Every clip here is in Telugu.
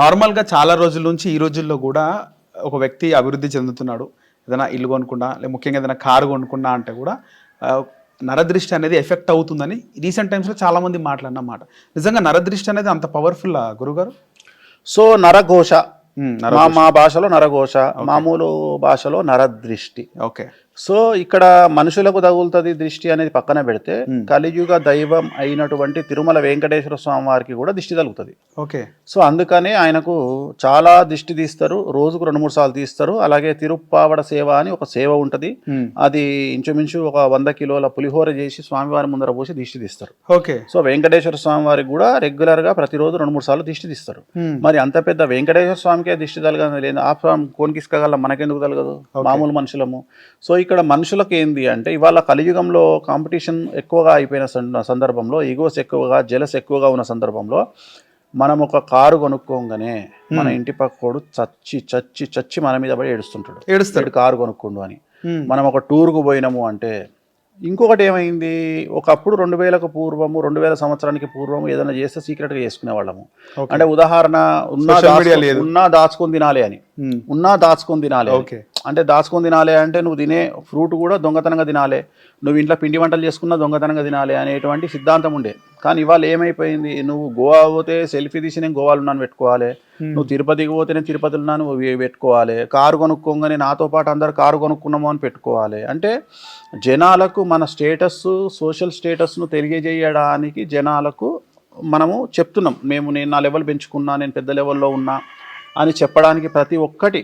నార్మల్గా చాలా రోజుల నుంచి ఈ రోజుల్లో కూడా ఒక వ్యక్తి అభివృద్ధి చెందుతున్నాడు. ఏదైనా ఇల్లు కొనుక్కున్నా లేదా ముఖ్యంగా ఏదైనా కారు కొనుక్కున్నా అంటే కూడా నరదృష్టి అనేది ఎఫెక్ట్ అవుతుందని రీసెంట్ టైమ్స్లో చాలా మంది మాట్లాడిన మాట నిజంగా నరదృష్టి అనేది అంత పవర్ఫుల్ గురుగారు? సో నరఘోష. మా భాషలో నరఘోష మామూలు భాషలో నరదృష్టి. ఓకే. సో ఇక్కడ మనుషులకు తగులుతుంది దృష్టి అనేది పక్కన పెడితే కలియుగ దైవం అయినటువంటి తిరుమల వెంకటేశ్వర స్వామి వారికి కూడా దిష్టి తగులుతుంది. ఓకే. సో అందుకనే ఆయనకు చాలా దిష్టి తీస్తారు రోజుకు రెండు మూడు సార్లు తీస్తారు. అలాగే తిరుప్పావడ సేవ అని ఒక సేవ ఉంటుంది. ఉమ్, అది ఇంచుమించు ఒక వంద కిలోల పులిహోర చేసి స్వామివారి ముందర పోసి దిష్టి తీస్తారు. ఓకే. సో వెంకటేశ్వర స్వామి వారికి కూడా రెగ్యులర్గా ప్రతిరోజు రెండు మూడు సార్లు దిష్టి తీస్తారు. ఉమ్, మరి అంత పెద్ద వెంకటేశ్వర స్వామికే దిష్టి తలగదు లేదు ఆ స్వామి కోనికిస్కగల మనకెందుకు తలగదు మామూలు మనుషులము. సో ఇక్కడ మనుషులకు ఏంది అంటే ఇవాళ కలియుగంలో కాంపిటీషన్ ఎక్కువగా అయిపోయిన సందర్భంలో ఈగోస్ ఎక్కువగా జలస్ ఎక్కువగా ఉన్న సందర్భంలో మనం ఒక కారు కొనుక్కోగానే మన ఇంటి పక్కోడు చచ్చి చచ్చి చచ్చి మన మీద పడి ఏడుస్తుంటాడు. ఏడుస్తాడు. కారు కొనుక్కుండు అని. మనం ఒక టూర్కు పోయినాము అంటే ఇంకొకటి ఏమైంది? ఒకప్పుడు రెండు వేలకు పూర్వము రెండు వేల సంవత్సరానికి పూర్వము ఏదైనా చేస్తే సీక్రెట్గా చేసుకునే వాళ్ళము. అంటే ఉదాహరణ ఉన్నా. ఉన్నా దాచుకొని తినాలి అని. ఉమ్, ఉన్నా దాచుకొని తినాలి అంటే దాచుకొని తినాలి అంటే నువ్వు తినే ఫ్రూట్ కూడా దొంగతనంగా తినాలి. నువ్వు ఇంట్లో పిండి వంటలు చేసుకున్నా దొంగతనంగా తినాలి అనేటువంటి సిద్ధాంతం ఉండే. కానీ ఇవాళ ఏమైపోయింది? నువ్వు గోవా పోతే సెల్ఫీ తీసి నేను గోవాలో ఉన్నాను పెట్టుకోవాలి. నువ్వు తిరుపతికి పోతే నేను తిరుపతిలో ఉన్నాను పెట్టుకోవాలి. కారు కొనుక్కోగానే నాతో పాటు అందరు కారు కొనుక్కున్నాము అని పెట్టుకోవాలి. అంటే జనాలకు మన స్టేటస్ సోషల్ స్టేటస్ను తెలియజేయడానికి జనాలకు మనము చెప్తున్నాం. మేము నేను నా లెవెల్ పెంచుకున్నా నేను పెద్ద లెవెల్లో ఉన్నా అని చెప్పడానికి ప్రతి ఒక్కటి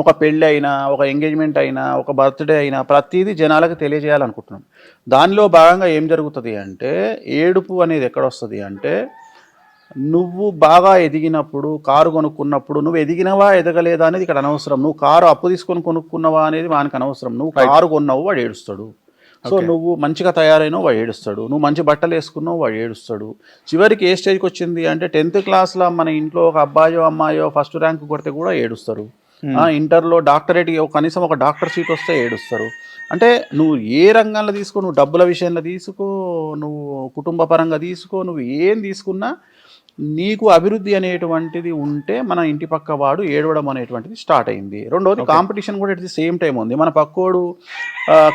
ఒక పెళ్ళి అయినా ఒక ఎంగేజ్మెంట్ అయినా ఒక బర్త్డే అయినా ప్రతిదీ జనాలకు తెలియజేయాలనుకుంటున్నాం. దానిలో భాగంగా ఏం జరుగుతుంది అంటే ఏడుపు అనేది ఎక్కడ వస్తుంది అంటే నువ్వు బాగా ఎదిగినప్పుడు కారు కొనుక్కున్నప్పుడు నువ్వు ఎదిగినవా ఎదగలేదా అనేది ఇక్కడ అనవసరం. నువ్వు కారు అప్పు తీసుకొని కొనుక్కున్నవా అనేది వానికి అనవసరం. నువ్వు కారు కొన్నావు వాడు ఏడుస్తాడు. సో నువ్వు మంచిగా తయారైనావు వాడు ఏడుస్తాడు. నువ్వు మంచి బట్టలు వేసుకున్నావు వాడు ఏడుస్తాడు. చివరికి ఏ స్టేజ్కి వచ్చింది అంటే టెన్త్ క్లాస్లో మన ఇంట్లో ఒక అబ్బాయో అమ్మాయో ఫస్ట్ ర్యాంక్ కొడితే కూడా ఏడుస్తారు. ఇంటర్లో డాక్టరేట్ కనీసం ఒక డాక్టర్ సీట్ వస్తే ఏడుస్తారు. అంటే నువ్వు ఏ రంగంలో తీసుకో నువ్వు డబ్బుల విషయంలో తీసుకో నువ్వు కుటుంబ పరంగా తీసుకో నువ్వు ఏం తీసుకున్నా నీకు అభివృద్ధి అనేటువంటిది ఉంటే మన ఇంటి పక్క వాడు ఏడవడం అనేటువంటిది స్టార్ట్ అయింది. రెండోది కాంపిటీషన్ కూడా ఇట్ ది సేమ్ టైం ఉంది. మన పక్కోడు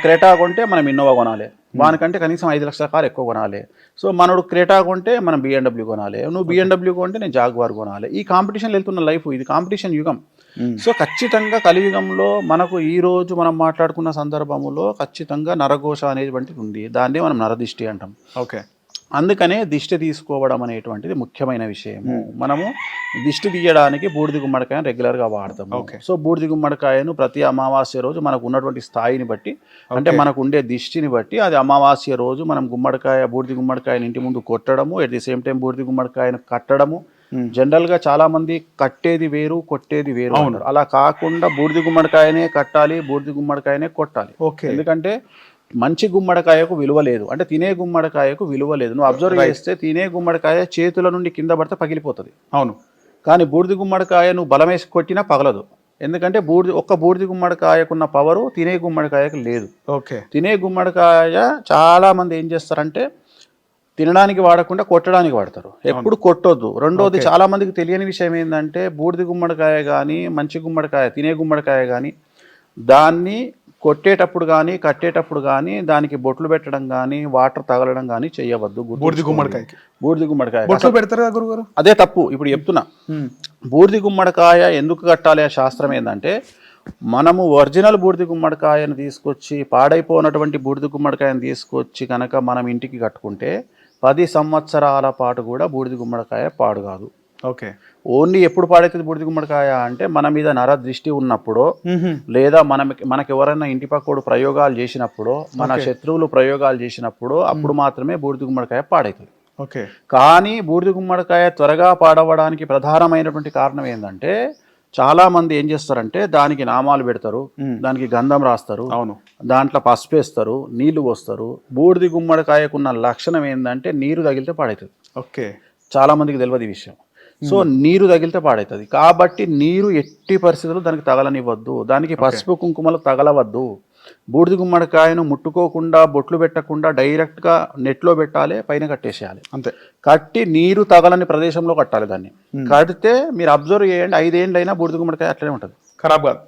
క్రెటా కొంటే మనం ఇన్నోవా కొనాలి. వానికంటే కనీసం ఐదు లక్షల కారు ఎక్కువ కొనాలి. సో మనోడు క్రెటా కొంటే మనం బిఎండబ్ల్యూ కొనాలి. నువ్వు బిఎండబ్ల్యూ కొంటే నేను జాగ్వార్ కొనాలి. ఈ కాంపిటీషన్ వెళ్తున్న లైఫ్ ఇది. కాంపిటీషన్ యుగం. సో ఖచ్చితంగా కలియుగంలో మనకు ఈ రోజు మనం మాట్లాడుకున్న సందర్భంలో ఖచ్చితంగా నరఘోష అనేటువంటిది ఉంది. దాన్నే మనం నరదిష్టి అంటాం. ఓకే అందుకనే దిష్టి తీసుకోవడం అనేటువంటిది ముఖ్యమైన విషయము. మనము దిష్టి తీయడానికి బూడిద గుమ్మడికాయను రెగ్యులర్గా వాడతాము. Okay. సో బూడిద గుమ్మడికాయను ప్రతి అమావాస్య రోజు మనకు ఉన్నటువంటి స్థాయిని బట్టి అంటే మనకు ఉండే దిష్టిని బట్టి అది అమావాస్య రోజు మనం గుమ్మడికాయ బూడిద గుమ్మడికాయని ఇంటి ముందు కొట్టడము ఎట్ ది సేమ్ టైం బూడిద గుమ్మడికాయను కట్టడము జనరల్గా చాలా మంది కట్టేది వేరు కొట్టేది వేరు అంటారు. అలా కాకుండా బూడిద గుమ్మడికాయనే కట్టాలి బూడిద గుమ్మడికాయనే కొట్టాలి. ఓకే ఎందుకంటే మంచి గుమ్మడికాయకు విలువ లేదు. అంటే తినే గుమ్మడికాయకు విలువ లేదు. నువ్వు అబ్జర్వ్ చేస్తే తినే గుమ్మడికాయ చేతుల నుండి కింద పడితే పగిలిపోతుంది. అవును. కానీ బూడిద గుమ్మడికాయ నువ్వు బలం వేసి కొట్టినా పగలదు. ఎందుకంటే బూడిద ఒక్క బూడిద గుమ్మడికాయకున్న పవరు తినే గుమ్మడికాయకు లేదు. ఓకే తినే గుమ్మడికాయ చాలా మంది ఏం చేస్తారంటే తినడానికి వాడకుండా కొట్టడానికి వాడతారు. ఎప్పుడు కొట్టొద్దు. రెండోది చాలా మందికి తెలియని విషయం ఏంటంటే బూడిద గుమ్మడికాయ కానీ మంచి గుమ్మడికాయ తినే గుమ్మడికాయ కానీ దాన్ని కొట్టేటప్పుడు కానీ కట్టేటప్పుడు కానీ దానికి బొట్లు పెట్టడం కానీ వాటర్ తగలడం కానీ చేయవద్దు బూడిద. గుమ్మడికాయకి. బూడిద గుమ్మడికాయ. బొట్లు పెడతారు గురుగారు? అదే తప్పు. ఇప్పుడు చెప్తున్నా. బూడిద గుమ్మడికాయ ఎందుకు కట్టాలి ఆ శాస్త్రం ఏంటంటే మనము ఒరిజినల్ బూడిద గుమ్మడికాయను తీసుకొచ్చి పాడైపోయినటువంటి బూడిద గుమ్మడికాయను తీసుకొచ్చి కనుక మనం ఇంటికి కట్టుకుంటే పది సంవత్సరాల పాటు కూడా బూడిద గుమ్మడికాయ పాడు కాదు. ఓకే. ఓన్లీ ఎప్పుడు పాడవుతుంది బూడిద గుమ్మడికాయ అంటే మన మీద నర దృష్టి ఉన్నప్పుడో లేదా మనం మనకి ఎవరైనా ఇంటి పక్కోడు ప్రయోగాలు చేసినప్పుడో మన శత్రువులు ప్రయోగాలు చేసినప్పుడో అప్పుడు మాత్రమే బూడిద గుమ్మడికాయ పాడవుతుంది ఓకే. కానీ బూడిద గుమ్మడికాయ త్వరగా పాడవడానికి ప్రధానమైనటువంటి కారణం ఏంటంటే చాలా మంది ఏం చేస్తారంటే దానికి నామాలు పెడతారు దానికి గంధం రాస్తారు అవును. దాంట్లో పసుపు వేస్తారు నీళ్ళు పోస్తారు. బూడిద గుమ్మడికాయకున్న లక్షణం ఏంటంటే నీరు తగిలితే పాడవుతుంది ఓకే. చాలా మందికి తెలియదు ఈ విషయం. సో నీరు తగిలితే పాడవుతుంది కాబట్టి నీరు ఎట్టి పరిస్థితుల్లో దానికి తగలనివ్వద్దు. దానికి పసుపు కుంకుమలు తగలవద్దు. బూడిద గుమ్మడికాయను ముట్టుకోకుండా బొట్లు పెట్టకుండా డైరెక్ట్గా నెట్లో పెట్టాలి పైన కట్టేసేయాలి. అంతే. కట్టి నీరు తగలని ప్రదేశంలో కట్టాలి దాన్ని. కడితే మీరు అబ్జర్వ్ చేయండి ఐదేళ్ళు అయినా బూడిద గుమ్మడికాయ అట్లనే ఉంటుంది. ఖరాబ్ కాదు.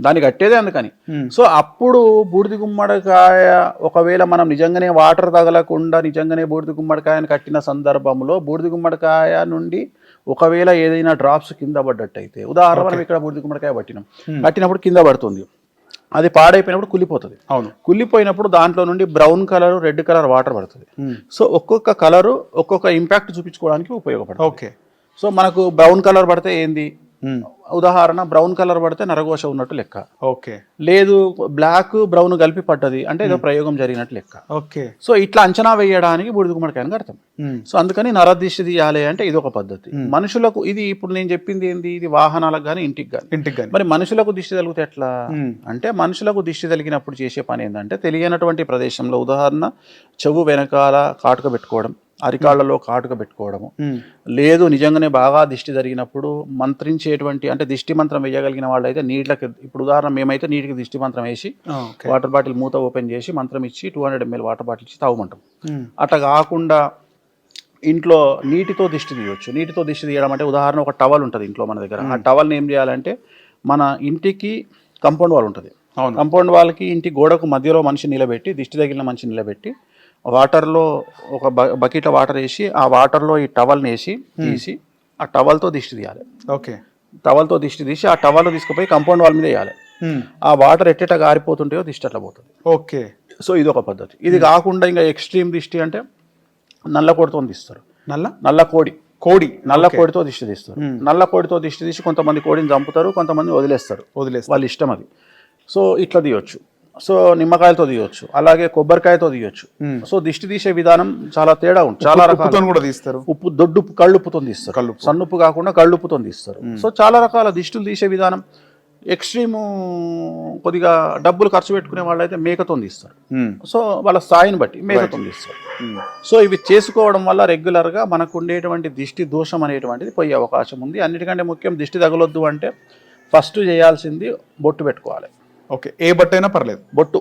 దాన్ని కట్టేదే అందుకని. సో అప్పుడు బూడిద గుమ్మడికాయ ఒకవేళ మనం నిజంగానే వాటర్ తగలకుండా నిజంగానే బూడిద గుమ్మడికాయని కట్టిన సందర్భంలో బూడిద గుమ్మడికాయ నుండి ఒకవేళ ఏదైనా డ్రాప్స్ కింద పడ్డట్టయితే ఉదాహరణ మనం ఇక్కడ బూడిద గుమ్మడికాయ పట్టినాం. పట్టినప్పుడు కింద పడుతుంది. అది పాడైపోయినప్పుడు కుళ్ళిపోతుంది. అవును. కుళ్ళిపోయినప్పుడు దాంట్లో నుండి brown colour red colour water పడుతుంది. సో ఒక్కొక్క కలరు ఒక్కొక్క ఇంపాక్ట్ చూపించుకోవడానికి ఉపయోగపడుతుంది. ఓకే. సో మనకు బ్రౌన్ కలర్ పడితే ఏంది. ఉదాహరణ బ్రౌన్ కలర్ పడితే నరఘోష ఉన్నట్టు లెక్క. ఓకే. లేదు బ్లాక్ బ్రౌన్ కలిపి పడ్డది అంటే ఏదో ప్రయోగం జరిగినట్టు లెక్క. ఓకే. సో ఇట్లా అంచనా వేయడానికి బూడిద గుమ్మడికాయని కడతాం. సో అందుకని నరదిష్టి తీయాలి అంటే ఇది ఒక పద్ధతి మనుషులకు ఇది ఇప్పుడు నేను చెప్పింది ఏంది? ఇది వాహనాలకు కానీ ఇంటికి కానీ ఇంటికి కానీ మరి మనుషులకు దిష్టి తగిలితే ఎట్లా. అంటే మనుషులకు దిష్టి తగిలినప్పుడు చేసే పని ఏంటంటే తెలియనటువంటి ప్రదేశంలో ఉదాహరణ చెవు వెనకాల కాటుక పెట్టుకోవడం. అరికాళ్ళలో కాటుక పెట్టుకోవడము. లేదు నిజంగానే బాగా దిష్టి జరిగినప్పుడు మంత్రించేటువంటి అంటే దిష్టి మంత్రం వేయగలిగిన వాళ్ళు అయితే నీటికి ఇప్పుడు ఉదాహరణ మేమైతే నీటికి దిష్టి మంత్రం వేసి వాటర్ బాటిల్ మూత ఓపెన్ చేసి మంత్రం ఇచ్చి two hundred ML water bottle ఇచ్చి తాగమంటాం. అట్లా కాకుండా ఇంట్లో నీటితో దిష్టి తీయొచ్చు. నీటితో దిష్టి తీయడం అంటే ఉదాహరణ ఒక టవల్ ఉంటుంది ఇంట్లో మన దగ్గర. ఆ టవల్ని ఏం చేయాలంటే మన ఇంటికి కంపౌండ్ వాల్ ఉంటుంది. కంపౌండ్ వాల్కి ఇంటి గోడకు మధ్యలో మనిషి నిలబెట్టి దిష్టి తగిలిన మనిషి నిలబెట్టి వాటర్లో ఒక బకెట్లో వాటర్ వేసి ఆ వాటర్లో ఈ టవల్ని వేసి తీసి ఆ టవల్తో దిష్టి తీయాలి. ఓకే. టవల్తో దిష్టి తీసి ఆ టవల్ తీసుకుపోయి కంపౌండ్ వాల్ మీద వేయాలి. ఆ వాటర్ ఎట్టెట గారిపోతుంటాయో దిష్టి అట్లా పోతుంది. ఓకే. సో ఇది ఒక పద్ధతి. ఇది కాకుండా ఇంకా ఎక్స్ట్రీమ్ దిష్టి అంటే నల్ల కోడితో తీస్తారు. నల్ల? నల్ల కోడి. కోడి. నల్ల కోడితో దిష్టి తీస్తారు. నల్ల కోడితో దిష్టి తీసి కొంతమంది కోడిని చంపుతారు కొంతమంది వదిలేస్తారు. వదిలేస్తా వాళ్ళ ఇష్టం అది. సో ఇట్లా తీయొచ్చు. సో నిమ్మకాయలతో తీయొచ్చు అలాగే కొబ్బరికాయతో తీయొచ్చు. సో దిష్టి తీసే విధానం చాలా తేడా ఉంటుంది. చాలా రకాల కూడా తీస్తారు. ఉప్పు దొడ్డుప్పు కళ్ళుప్పుతో తీస్తారు. కళ్ళుప్పు. సన్నుప్పు కాకుండా కళ్ళుప్పుతో తీస్తారు. సో చాలా రకాల దిష్టులు తీసే విధానం ఎక్స్ట్రీమ్ కొద్దిగా డబ్బులు ఖర్చు పెట్టుకునే వాళ్ళైతే మేకతో తీస్తారు. సో వాళ్ళ స్థాయిని బట్టి మేకతో తీస్తారు. సో ఇవి చేసుకోవడం వల్ల రెగ్యులర్గా మనకు ఉండేటువంటి దిష్టి దోషం అనేటువంటిది పోయే అవకాశం ఉంది. అన్నిటికంటే ముఖ్యం దిష్టి తగలొద్దు అంటే ఫస్ట్ చేయాల్సింది బొట్టు పెట్టుకోవాలి. ఓకే. ఏ బట్ట అయినా పర్లేదు. బొట్టు.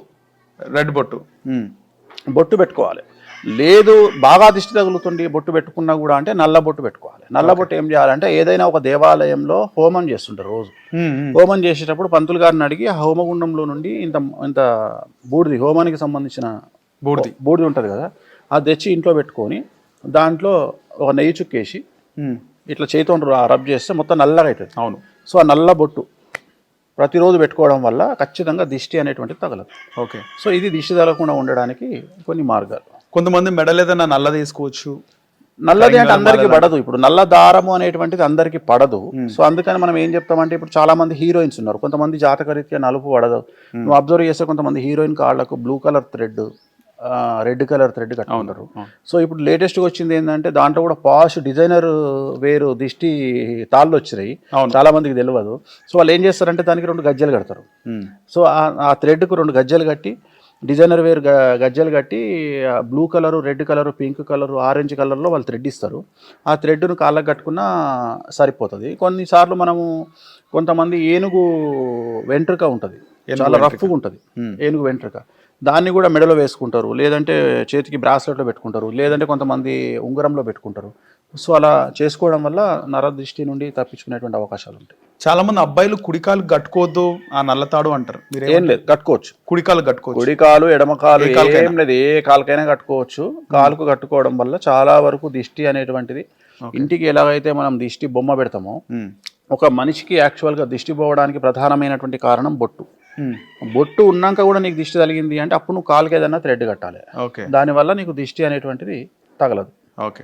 రెడ్ బొట్టు. బొట్టు పెట్టుకోవాలి. లేదు బాగా దిష్టి తగులుతుంది బొట్టు పెట్టుకున్నా కూడా అంటే నల్ల బొట్టు పెట్టుకోవాలి. నల్ల బొట్టు ఏం చేయాలంటే ఏదైనా ఒక దేవాలయంలో హోమం చేస్తుంటారు రోజు. హోమం చేసేటప్పుడు పంతులు గారిని అడిగి ఆ హోమగుండంలో నుండి ఇంత ఇంత బూడిది హోమానికి సంబంధించిన బూడిది. బూడిది ఉంటుంది కదా అది తెచ్చి ఇంట్లో పెట్టుకొని దాంట్లో ఒక నెయ్యి చుక్కేసి. ఇట్లా చేతితో రబ్ చేస్తే మొత్తం నల్లగా అవుతుంది అవును. సో ఆ నల్ల బొట్టు ప్రతిరోజు పెట్టుకోవడం వల్ల ఖచ్చితంగా దిష్టి అనేటువంటిది తగలదు. ఓకే. సో ఇది దిష్టి తగలకుండా ఉండడానికి కొన్ని మార్గాలు. కొంతమంది మెడల్ ఏదైనా నల్ల తీసుకోవచ్చు నల్లది అంటే అందరికి పడదు. ఇప్పుడు నల్ల దారము అనేటువంటిది అందరికి పడదు. సో అందుకని మనం ఏం చెప్తామంటే ఇప్పుడు చాలా మంది హీరోయిన్స్ ఉన్నారు. కొంతమంది జాతకరీత్యా నలుపు పడదు. నువ్వు అబ్జర్వ్ చేస్తే కొంతమంది హీరోయిన్ కాళ్ళకు blue colour thread red colour thread కట్టుకుంటారు. సో ఇప్పుడు లేటెస్ట్గా వచ్చింది ఏంటంటే దాంట్లో కూడా పాష్ డిజైనర్ వేరు దిష్టి తాళ్ళు వచ్చినాయి. చాలా మందికి తెలియదు సో వాళ్ళు ఏం చేస్తారంటే దానికి రెండు గజ్జలు కడతారు. సో ఆ- ఆ థ్రెడ్కు రెండు గజ్జలు కట్టి డిజైనర్ వేర్ గజ్జలు కట్టి blue colour red colour pink colour orange కలర్లో వాళ్ళు థ్రెడ్ ఇస్తారు. ఆ థ్రెడ్ను కాళ్ళకు కట్టుకున్నా సరిపోతుంది. కొన్నిసార్లు మనము కొంతమంది ఏనుగు వెంట్రుక ఉంటుంది. చాలా రఫ్గా ఉంటుంది. ఏనుగు వెంట్రుక. దాన్ని కూడా మెడలో వేసుకుంటారు. లేదంటే చేతికి బ్రాస్లెట్లో పెట్టుకుంటారు. లేదంటే కొంతమంది ఉంగరంలో పెట్టుకుంటారు. సో అలా చేసుకోవడం వల్ల నరదృష్టి నుండి తప్పించుకునేటువంటి అవకాశాలు ఉంటాయి. చాలా మంది అబ్బాయిలు కుడికాలు కట్టుకోవద్దు ఆ నల్లతాడు అంటారు. మీరు ఏం లేదు కట్టుకోవచ్చు. కుడికాలు కట్టుకోవచ్చు. కుడి కాలు ఎడమ కాలు ఏ లేదు ఏ కాలుకైనా కట్టుకోవచ్చు. కాలుకు కట్టుకోవడం వల్ల చాలా వరకు దిష్టి అనేటువంటిది ఇంటికి ఎలాగైతే మనం దిష్టి బొమ్మ పెడతామో. ఒక మనిషికి యాక్చువల్గా దిష్టి పోవడానికి ప్రధానమైనటువంటి కారణం బొట్టు. బొట్టు ఉన్నాక కూడా నీకు దిష్టి తగిలింది అంటే అప్పుడు నువ్వు కాలుకి ఏదైనా థ్రెడ్ కట్టాలి. దానివల్ల నీకు దిష్టి అనేటువంటిది తగలదు. ఓకే.